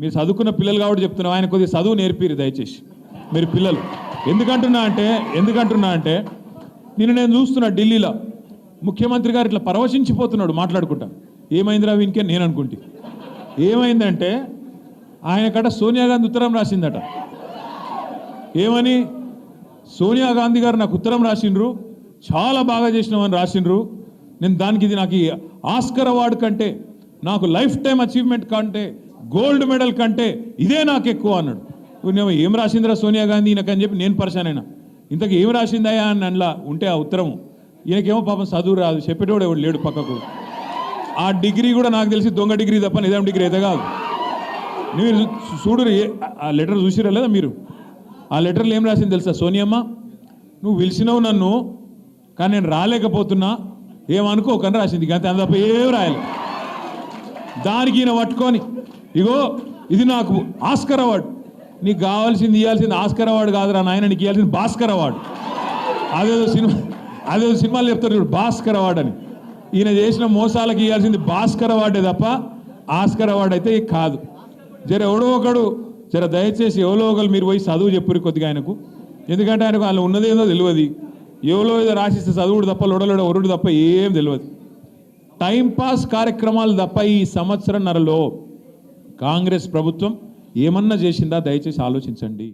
మీరు చదువుకున్న పిల్లలు కాబట్టి చెప్తున్నాం ఆయన కొద్దిగా చదువు నేర్పిరు దయచేసి. మీరు పిల్లలు. ఎందుకంటున్నా అంటే ఎందుకంటున్నా అంటే నేను నేను చూస్తున్నా ఢిల్లీలో ముఖ్యమంత్రి గారు ఇట్లా పరవశించిపోతున్నాడు మాట్లాడుకుంటా. ఏమైందిరా వీనికే? నేను అనుకుంటే. ఏమైందంటే ఆయన కట సోనియా గాంధీ ఉత్తరం రాసిందట. ఏమని? సోనియా గాంధీ గారు నాకు ఉత్తరం రాసిండ్రు. చాలా బాగా చేసినామని రాసిండ్రు. నేను దానికి ఇది నాకు ఈ ఆస్కర్ అవార్డు కంటే నాకు లైఫ్ టైం అచీవ్మెంట్ కంటే గోల్డ్ మెడల్ కంటే ఇదే నాకు ఎక్కువ అన్నాడు. నేను ఏం రాసిందిరా సోనియా గాంధీ ఈయనకని చెప్పి నేను పరిశానైనా ఇంతకు ఏం రాసిందయా అని అందులో ఉంటే ఆ ఉత్తరం ఈయనకేమో పాపం చదువు రాదు చెప్పేటోడు ఎవడు లేడు పక్కకు. ఆ డిగ్రీ కూడా నాకు తెలిసి దొంగ డిగ్రీ తప్ప నిజాం డిగ్రీ అయితే కాదు. మీరు చూ- ఆ లెటర్ చూసిరా లేదా మీరు? ఆ లెటర్లో ఏం రాసింది తెలుసా సోనియమ్మ నువ్వు పిలిచినావు నన్ను కానీ నేను రాలేకపోతున్నా ఏమనుకోకని రాసింది. అంతే అంత తప్ప ఏం రాయాలి. దానికి ఈయన పట్టుకొని ఇగో ఇది నాకు ఆస్కర్ అవార్డు. నీకు కావాల్సింది ఇవ్వాల్సింది ఆస్కర్ అవార్డు కాదురా నాయన నీకు ఇవ్వాల్సింది భాస్కర్ అవార్డు. అదేదో సినిమా అదేదో సినిమాలు చెప్తారు చూడు భాస్కర్ అవార్డు అని. ఈయన చేసిన మోసాలకు ఇవ్వాల్సింది భాస్కర్ అవార్డే తప్ప ఆస్కర్ అవార్డు అయితే కాదు. జర ఎవడో ఒకడు జర దయచేసి ఎవరో ఒకరు మీరు పోయి చదువు చెప్పురు కొద్దిగా ఆయనకు. ఎందుకంటే ఆయనకు వాళ్ళు ఉన్నదేదో తెలియదు ఎవరో ఏదో రాసిస్తే చదువుడు తప్ప లొడలోడ ఒరుడు తప్ప ఏం తెలియదు టైంపాస్ కార్యక్రమాలు తప్ప ఈ సంవత్సరంన్నరలో కాంగ్రెస్ ప్రభుత్వం ఏమన్నా చేసిందా? దయచేసి ఆలోచించండి.